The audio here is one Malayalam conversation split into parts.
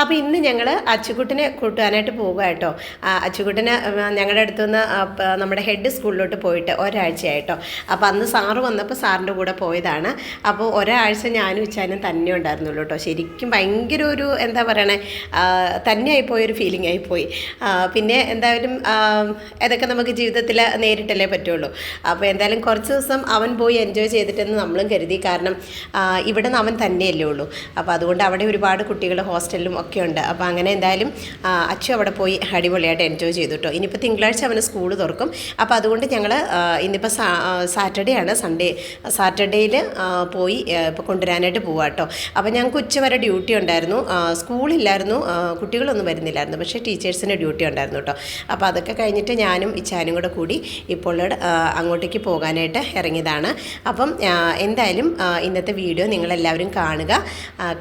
അപ്പോൾ ഇന്ന് ഞങ്ങൾ അച്ചുകുട്ടിനെ കൂട്ടുവാനായിട്ട് പോകുക കേട്ടോ അച്ചുകുട്ടന് ഞങ്ങളുടെ അടുത്തുനിന്ന് നിന്ന് നമ്മുടെ ഹെഡ് സ്കൂളിലോട്ട് പോയിട്ട് ഒരാഴ്ചയായിട്ടോ. അപ്പോൾ അന്ന് സാറ് വന്നപ്പോൾ സാറിന്റെ കൂടെ പോയതാണ്. അപ്പോൾ ഒരാഴ്ച ഞാനും ഉച്ചാനും തന്നെ ഉണ്ടായിരുന്നുള്ളൂ കേട്ടോ. ശരിക്കും ഭയങ്കര ഒരു എന്താ പറയണേ തന്നെയായിപ്പോയൊരു ഫീലിംഗ് ആയിപ്പോയി പിന്നെ എന്തായാലും ഇതൊക്കെ നമുക്ക് ജീവിതത്തിൽ നേരിട്ടല്ലേ പറ്റുള്ളൂ. അപ്പോൾ എന്തായാലും കുറച്ച് ദിവസം അവൻ പോയി എൻജോയ് ചെയ്തിട്ടെന്ന് നമ്മളും കരുതി. കാരണം ഇവിടെ അവൻ തന്നെയല്ലേ ഉള്ളൂ. അപ്പോൾ അതുകൊണ്ട് അവിടെ ഒരുപാട് കുട്ടികൾ ഹോസ്റ്റലിലും ഒക്കെ ഉണ്ട്. അപ്പോൾ അങ്ങനെ എന്തായാലും അച്ചു അവിടെ പോയി അടിപൊളിയായിട്ട് എൻജോയ് ചെയ്തു കേട്ടോ ഇനിയിപ്പോൾ തിങ്കളാഴ്ച അവന് സ്കൂൾ തുറക്കും. അപ്പോൾ അതുകൊണ്ട് ഞങ്ങൾ ഇന്നിപ്പോൾ സാറ്റർഡേ ആണ്. സൺഡേ സാറ്റർഡേയിൽ പോയി ഇപ്പോൾ കൊണ്ടുവരാനായിട്ട് പോവാം കേട്ടോ അപ്പോൾ ഞങ്ങൾക്ക് ഉച്ചവരെ ഡ്യൂട്ടി ഉണ്ടായിരുന്നു. സ്കൂളില്ലായിരുന്നു കുട്ടികളൊന്നും വരുന്നില്ലായിരുന്നു. പക്ഷേ ടീച്ചേഴ്സിന്റെ ഡ്യൂട്ടി ഉണ്ടായിരുന്നു കേട്ടോ അപ്പോൾ അതൊക്കെ കഴിഞ്ഞിട്ട് ഞാനും ഇച്ചാനും കൂടെ കൂടി ഇപ്പോൾ അങ്ങോട്ടേക്ക് പോകാനായിട്ട് ഇറങ്ങിയതാണ്. അപ്പം എന്തായാലും ഇന്നത്തെ വീഡിയോ നിങ്ങളെല്ലാവരും കാണുക.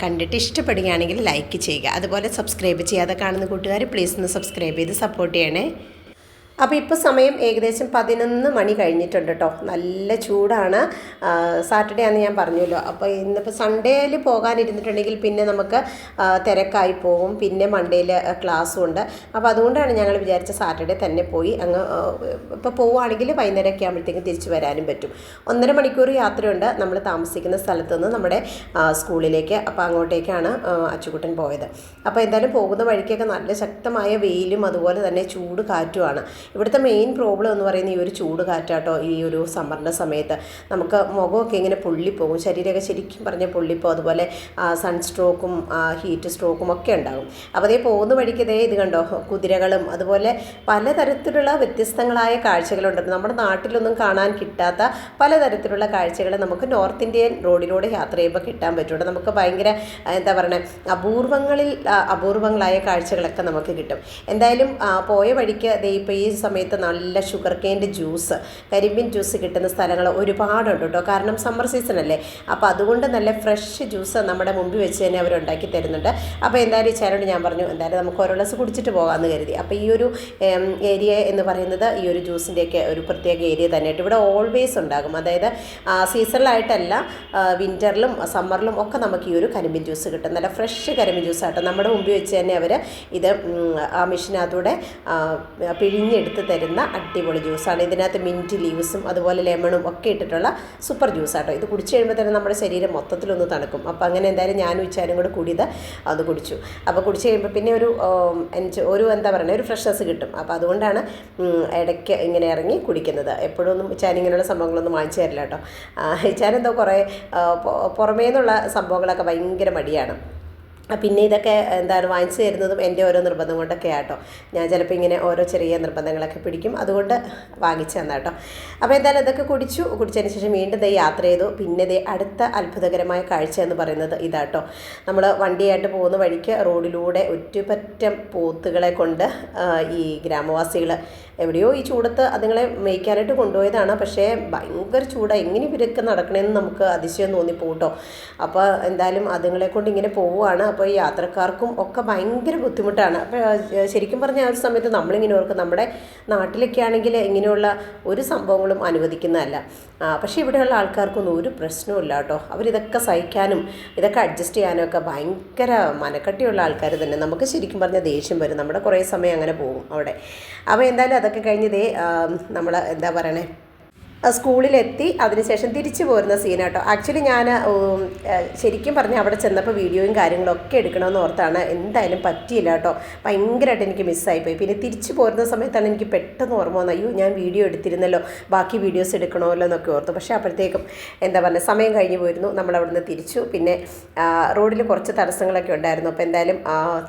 കണ്ടിട്ട് ഇഷ്ടപ്പെടുകയാണെങ്കിൽ ലൈക്ക് ചെയ്യുക. അതുപോലെ സബ്സ്ക്രൈബ് ചെയ്യാതെ കാണുന്ന കൂട്ടുകാർ പ്ലീസ് ഒന്ന് സബ്സ്ക്രൈബ് ചെയ്ത് സപ്പോർട്ട് ചെയ്യണേ. അപ്പോൾ ഇപ്പോൾ സമയം ഏകദേശം പതിനൊന്ന് മണി കഴിഞ്ഞിട്ടുണ്ട് കേട്ടോ നല്ല ചൂടാണ്. സാറ്റർഡേ ആണെന്ന് ഞാൻ പറഞ്ഞല്ലോ. അപ്പോൾ ഇന്നിപ്പോൾ സൺഡേയിൽ പോകാനിരുന്നിട്ടുണ്ടെങ്കിൽ പിന്നെ നമുക്ക് തിരക്കായി പോകും. പിന്നെ മൺഡേയിൽ ക്ലാസ്സും ഉണ്ട്. അപ്പോൾ അതുകൊണ്ടാണ് ഞങ്ങൾ വിചാരിച്ച സാറ്റർഡേ തന്നെ പോയി. അങ്ങ് ഇപ്പോൾ പോവുകയാണെങ്കിൽ വൈകുന്നേരമൊക്കെ ആകുമ്പോഴത്തേക്കും തിരിച്ചു വരാനും പറ്റും. ഒന്നര മണിക്കൂർ യാത്രയുണ്ട്. നമ്മൾ താമസിക്കുന്ന സ്ഥലത്ത് നിന്ന് നമ്മുടെ സ്കൂളിലേക്ക്. അപ്പോൾ അങ്ങോട്ടേക്കാണ് അച്ചുകുട്ടൻ പോയത്. അപ്പോൾ എന്തായാലും പോകുന്ന വഴിക്കൊക്കെ നല്ല ശക്തമായ വെയിലും അതുപോലെ തന്നെ ചൂട് കാറ്റുമാണ്. ഇവിടുത്തെ മെയിൻ പ്രോബ്ലം എന്ന് പറയുന്നത് ഈ ഒരു ചൂട് കാറ്റാട്ടോ ഈ ഒരു സമ്മറിന്റെ സമയത്ത്. നമുക്ക് മുഖമൊക്കെ ഇങ്ങനെ പൊള്ളിപ്പോകും. ശരീരമൊക്കെ ശരിക്കും പറഞ്ഞാൽ പൊള്ളിപ്പോൾ അതുപോലെ സൺസ്ട്രോക്കും ഹീറ്റ് സ്ട്രോക്കും ഒക്കെ ഉണ്ടാകും. അപ്പോൾ അതേ പോകുന്ന വഴിക്ക് ഇതേ ഇത് കണ്ടോ കുതിരകളും അതുപോലെ പലതരത്തിലുള്ള വ്യത്യസ്തങ്ങളായ കാഴ്ചകളുണ്ട്. നമ്മുടെ നാട്ടിലൊന്നും കാണാൻ കിട്ടാത്ത പലതരത്തിലുള്ള കാഴ്ചകൾ നമുക്ക് നോർത്ത് ഇന്ത്യൻ റോഡിലൂടെ യാത്ര ചെയ്യുമ്പോൾ കിട്ടാൻ പറ്റുള്ളൂ നമുക്ക് ഭയങ്കര എന്താ പറയുക അപൂർവങ്ങളിൽ അപൂർവങ്ങളായ കാഴ്ചകളൊക്കെ നമുക്ക് കിട്ടും. എന്തായാലും പോയ വഴിക്ക് ദേ ഇപ്പോൾ ഈ സമയത്ത് നല്ല ഷുഗർ കെയിന്റെ ജ്യൂസ് കരിമ്പിൻ ജ്യൂസ് കിട്ടുന്ന സ്ഥലങ്ങൾ ഒരുപാടുണ്ട് കേട്ടോ. കാരണം സമ്മർ സീസൺ അല്ലേ? അപ്പോൾ അതുകൊണ്ട് നല്ല ഫ്രഷ് ജ്യൂസ് നമ്മുടെ മുമ്പിൽ വെച്ച് തന്നെ അവർ ഉണ്ടാക്കി തരുന്നുണ്ട്. അപ്പോൾ എന്തായാലും ഈ ചേരോട് ഞാൻ പറഞ്ഞു എന്തായാലും നമുക്ക് ഓരോ ഗ്ലാസ് കുടിച്ചിട്ട് പോകാമെന്ന് കരുതി. അപ്പോൾ ഈ ഒരു ഏരിയ എന്ന് പറയുന്നത് ഈ ഒരു ജ്യൂസിന്റെയൊക്കെ ഒരു പ്രത്യേക ഏരിയ തന്നെയായിട്ട് ഇവിടെ ഓൾവേസ് ഉണ്ടാകും. അതായത് സീസണിലായിട്ടല്ല വിന്ററിലും സമ്മറിലും ഒക്കെ നമുക്ക് ഈ ഒരു കരിമ്പിൻ ജ്യൂസ് കിട്ടും. നല്ല ഫ്രഷ് കരിമ്പിൻ ജ്യൂസ് ആട്ടോ. നമ്മുടെ മുമ്പിൽ വെച്ച് തന്നെ അവർ ഇത് ആ മെഷീനകത്തൂടെ ആ, പിഴിഞ്ഞെടുത്ത് തരുന്ന അടിപൊളി ജ്യൂസാണ്. ഇതിനകത്ത് മിന്റ് ലീവ്സും അതുപോലെ ലെമണും ഒക്കെ ഇട്ടിട്ടുള്ള സൂപ്പർ ജ്യൂസ് ജ്യൂസാട്ടോ. ഇത് കുടിച്ച് കഴിയുമ്പോൾ തന്നെ നമ്മുടെ ശരീരം മൊത്തത്തിലൊന്ന് തണുക്കും. അപ്പോൾ അങ്ങനെ എന്തായാലും ഞാനും ഉച്ചാനും കൂടെ കൂടിയത് അത് കുടിച്ചു. അപ്പോൾ കുടിച്ച് കഴിയുമ്പോൾ പിന്നെ ഒരു ഒരു എന്താ പറയുക ഒരു ഫ്രഷ്നസ് കിട്ടും. അപ്പോൾ അതുകൊണ്ടാണ് ഇടയ്ക്ക് ഇങ്ങനെ ഇറങ്ങി കുടിക്കുന്നത്. എപ്പോഴും ഒന്നും ഇച്ചാൻ ഇങ്ങനെയുള്ള സംഭവങ്ങളൊന്നും വാങ്ങിച്ചു തരില്ല കേട്ടോ. ഇച്ചാനെന്തോ കുറേ പുറമേ നിന്നുള്ള സംഭവങ്ങളൊക്കെ ഭയങ്കര മടിയാണ്. പിന്നെ ഇതൊക്കെ എന്താണ് വാങ്ങിച്ചു തരുന്നതും എന്റെ ഓരോ നിർബന്ധം കൊണ്ടൊക്കെ ആട്ടോ. ഞാൻ ചിലപ്പോൾ ഇങ്ങനെ ഓരോ ചെറിയ നിർബന്ധങ്ങളൊക്കെ പിടിക്കും. അതുകൊണ്ട് വാങ്ങിച്ചു തന്നാ കേട്ടോ അപ്പോൾ എന്തായാലും ഇതൊക്കെ കുടിച്ചു. കുടിച്ചതിന് ശേഷം വീണ്ടും ദേ യാത്ര ചെയ്തു. പിന്നെ ദേ അടുത്ത അത്ഭുതകരമായ കാഴ്ച എന്ന് പറയുന്നത് ഇതാട്ടോ നമ്മൾ വണ്ടിയായിട്ട് പോകുന്ന വഴിക്ക് റോഡിലൂടെ ഒറ്റപ്പറ്റം പോത്തുകളെ കൊണ്ട് ഈ ഗ്രാമവാസികൾ എവിടെയോ ഈ ചൂടത്ത് അതുങ്ങളെ മേയ്ക്കാനായിട്ട് കൊണ്ടുപോയതാണ്. പക്ഷേ ഭയങ്കര ചൂടാണ് എങ്ങനെ ഇവരൊക്കെ നടക്കണമെന്ന് നമുക്ക് അതിശയം തോന്നിപ്പോകും കേട്ടോ അപ്പോൾ എന്തായാലും അതുങ്ങളെ കൊണ്ട് ഇങ്ങനെ പോവുകയാണ്. അപ്പോൾ ഈ യാത്രക്കാർക്കും ഒക്കെ ഭയങ്കര ബുദ്ധിമുട്ടാണ്. അപ്പോൾ ശരിക്കും പറഞ്ഞാൽ ആ ഒരു സമയത്ത് നമ്മളിങ്ങനെ ഓർക്കും. നമ്മുടെ നാട്ടിലൊക്കെ ആണെങ്കിൽ ഇങ്ങനെയുള്ള ഒരു സംഭവങ്ങളും അനുവദിക്കുന്നതല്ല. പക്ഷേ ഇവിടെയുള്ള ആൾക്കാർക്കൊന്നും ഒരു പ്രശ്നവും കേട്ടോ. അവരിതൊക്കെ സഹിക്കാനും ഇതൊക്കെ അഡ്ജസ്റ്റ് ചെയ്യാനും ഒക്കെ ഭയങ്കര മനക്കട്ടിയുള്ള ആൾക്കാർ തന്നെ. നമുക്ക് ശരിക്കും പറഞ്ഞാൽ ദേഷ്യം വരും. നമ്മുടെ കുറേ സമയം അങ്ങനെ പോകും അവിടെ. അപ്പോൾ എന്തായാലും അതൊക്കെ കഴിഞ്ഞതേ നമ്മൾ എന്താ പറയണേ? സ്കൂളിലെത്തി അതിനുശേഷം തിരിച്ചു പോരുന്ന സീനാട്ടോ ആക്ച്വലി ഞാൻ ശരിക്കും പറഞ്ഞാൽ അവിടെ ചെന്നപ്പോൾ വീഡിയോയും കാര്യങ്ങളൊക്കെ എടുക്കണമെന്ന് ഓർത്താണ്. എന്തായാലും പറ്റിയില്ല കേട്ടോ. ഭയങ്കരമായിട്ട് എനിക്ക് മിസ്സായിപ്പോയി പിന്നെ തിരിച്ചു പോരുന്ന സമയത്താണ് എനിക്ക് പെട്ടെന്ന് ഓർമ്മ വന്നത്. അയ്യോ ഞാൻ വീഡിയോ എടുത്തിരുന്നല്ലോ. ബാക്കി വീഡിയോസ് എടുക്കണമല്ലോ എന്നൊക്കെ ഓർത്തു. പക്ഷേ അപ്പോഴത്തേക്കും എന്താ പറയുക സമയം കഴിഞ്ഞു പോയിരുന്നു. നമ്മൾ നിന്ന് തിരിച്ചു. പിന്നെ റോഡിൽ കുറച്ച് തടസ്സങ്ങളൊക്കെ ഉണ്ടായിരുന്നു. അപ്പോൾ എന്തായാലും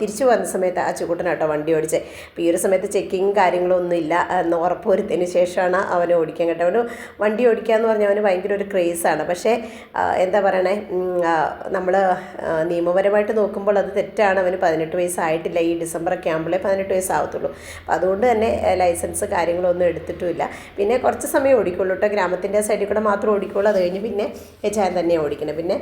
തിരിച്ചു വന്ന സമയത്ത് ആ ചുക്കുട്ടനാട്ടോ വണ്ടി ഓടിച്ചത് അപ്പോൾ ഈ ഒരു സമയത്ത് ചെക്കിങ് കാര്യങ്ങളൊന്നും ഇല്ല എന്ന് ഉറപ്പ് വരുത്തിന് ശേഷമാണ് അവനെ ഓടിക്കാൻ കേട്ടോ. അവന് വണ്ടി ഓടിക്കുക എന്ന് പറഞ്ഞാൽ അവന് ഭയങ്കര ഒരു ക്രേസാണ്. പക്ഷേ എന്താ പറയണേ? നമ്മൾ നിയമപരമായിട്ട് നോക്കുമ്പോൾ അത് തെറ്റാണ്. അവന് പതിനെട്ട് വയസ്സായിട്ടില്ല. ഈ ഡിസംബറൊക്കെ ആകുമ്പോഴേ പതിനെട്ട് വയസ്സാവത്തുള്ളൂ. അപ്പം അതുകൊണ്ട് തന്നെ ലൈസൻസ് കാര്യങ്ങളൊന്നും എടുത്തിട്ടുമില്ല. പിന്നെ കുറച്ച് സമയം ഓടിക്കുള്ളൂ കേട്ടോ. ഗ്രാമത്തിന്റെ സൈഡിൽ കൂടെ മാത്രം ഓടിക്കുള്ളൂ അത് കഴിഞ്ഞ് പിന്നെ എച്ചാൻ തന്നെയാണ് ഓടിക്കുന്നത് പിന്നെ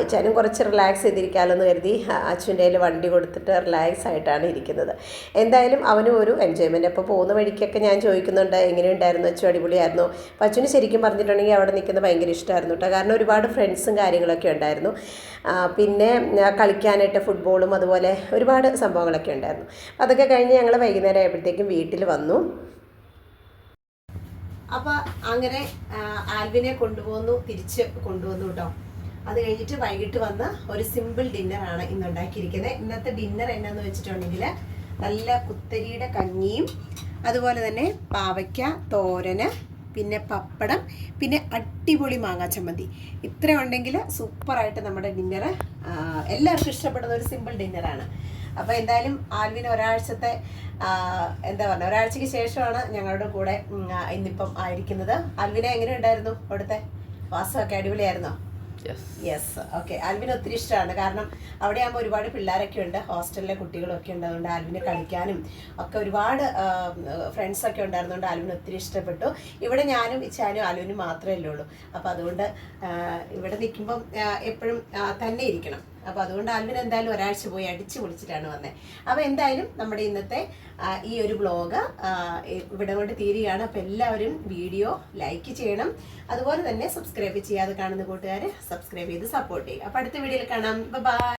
എച്ചാനും കുറച്ച് റിലാക്സ് ചെയ്തിരിക്കാമല്ലോ എന്ന് കരുതി അച്ഛന്റെ കയ്യിൽ വണ്ടി കൊടുത്തിട്ട് റിലാക്സ് ആയിട്ടാണ് ഇരിക്കുന്നത്. എന്തായാലും അവനും ഒരു എൻജോയ്മെന്റ് അപ്പോൾ പോകുന്ന വഴിക്കൊക്കെ ഞാൻ ചോദിക്കുന്നുണ്ട്. എങ്ങനെയുണ്ടായിരുന്നു? അച്ഛൻ അടിപൊളിയായിരുന്നു? അപ്പോൾ അച്ചു അച്ചുവിന് ശരിക്കും പറഞ്ഞിട്ടുണ്ടെങ്കിൽ അവിടെ നിൽക്കുന്നത് ഭയങ്കര ഇഷ്ടമായിരുന്നു കേട്ടോ. കാരണം ഒരുപാട് ഫ്രണ്ട്സും കാര്യങ്ങളൊക്കെ ഉണ്ടായിരുന്നു. പിന്നെ കളിക്കാനായിട്ട് ഫുട്ബോളും അതുപോലെ ഒരുപാട് സംഭവങ്ങളൊക്കെ ഉണ്ടായിരുന്നു. അതൊക്കെ കഴിഞ്ഞ് ഞങ്ങൾ വൈകുന്നേരം ആയപ്പോഴത്തേക്കും വീട്ടിൽ വന്നു. അപ്പോൾ അങ്ങനെ ആൽവിനെ കൊണ്ടുപോകുന്നു തിരിച്ച് കൊണ്ടുവന്നു കേട്ടോ. അത് കഴിഞ്ഞിട്ട് വൈകിട്ട് വന്ന ഒരു സിമ്പിൾ ഡിന്നറാണ് ഇന്ന് ഉണ്ടാക്കിയിരിക്കുന്നത്. ഇന്നത്തെ ഡിന്നർ എന്നാന്ന് വെച്ചിട്ടുണ്ടെങ്കിൽ നല്ല കുത്തരിയുടെ കഞ്ഞിയും അതുപോലെ തന്നെ പാവയ്ക്ക തോരന് പിന്നെ പപ്പടം പിന്നെ അടിപൊളി മാങ്ങാ ചമ്മന്തി. ഇത്ര ഉണ്ടെങ്കിൽ സൂപ്പറായിട്ട് നമ്മുടെ ഡിന്നർ എല്ലാവർക്കും ഇഷ്ടപ്പെടുന്ന ഒരു സിമ്പിൾ ഡിന്നറാണ്. അപ്പോൾ എന്തായാലും ആൽവിന് ഒരാഴ്ചത്തെ എന്താ പറയുക ഒരാഴ്ചയ്ക്ക് ശേഷമാണ് ഞങ്ങളുടെ കൂടെ ഇന്നിപ്പം ആയിരിക്കുന്നത്. ആൽവിനെ എങ്ങനെ ഉണ്ടായിരുന്നു അവിടുത്തെ? വാസമൊക്കെ അടിപൊളിയായിരുന്നോ? യെസ് ഓക്കെ ആൽവിന് ഒത്തിരി ഇഷ്ടമാണ്. കാരണം അവിടെ ആകുമ്പോൾ ഒരുപാട് പിള്ളേരൊക്കെ ഉണ്ട് ഹോസ്റ്റലിലെ കുട്ടികളൊക്കെ ഉണ്ട് അതുകൊണ്ട് ആൽവിന് കളിക്കാനും ഒക്കെ ഒരുപാട് ഫ്രണ്ട്സ് ഒക്കെ ഉണ്ടായിരുന്നുകൊണ്ട് ആൽവിന് ഒത്തിരി ഇഷ്ടപ്പെട്ടു. ഇവിടെ ഞാനും ഇച്ചാനും ആലുവിനും മാത്രമേ ഉള്ളൂ. അപ്പോൾ അതുകൊണ്ട് ഇവിടെ നിൽക്കുമ്പം എപ്പോഴും തന്നെ ഇരിക്കണം. അപ്പോൾ അതുകൊണ്ട് ആൽവിൻ എന്തായാലും ഒരാഴ്ച പോയി അടിച്ചു പൊളിച്ചിട്ടാണ് വന്നത് അപ്പോൾ എന്തായാലും നമ്മുടെ ഇന്നത്തെ ഈ ഒരു ബ്ലോഗ് ഇവിടെ കൊണ്ട് തീരുകയാണ്. അപ്പോൾ എല്ലാവരും വീഡിയോ ലൈക്ക് ചെയ്യണം. അതുപോലെ തന്നെ സബ്സ്ക്രൈബ് ചെയ്യാതെ കാണുന്ന കൂട്ടുകാർ സബ്സ്ക്രൈബ് ചെയ്ത് സപ്പോർട്ട് ചെയ്യുക. അപ്പോൾ അടുത്ത വീഡിയോയിൽ കാണാം. ബൈ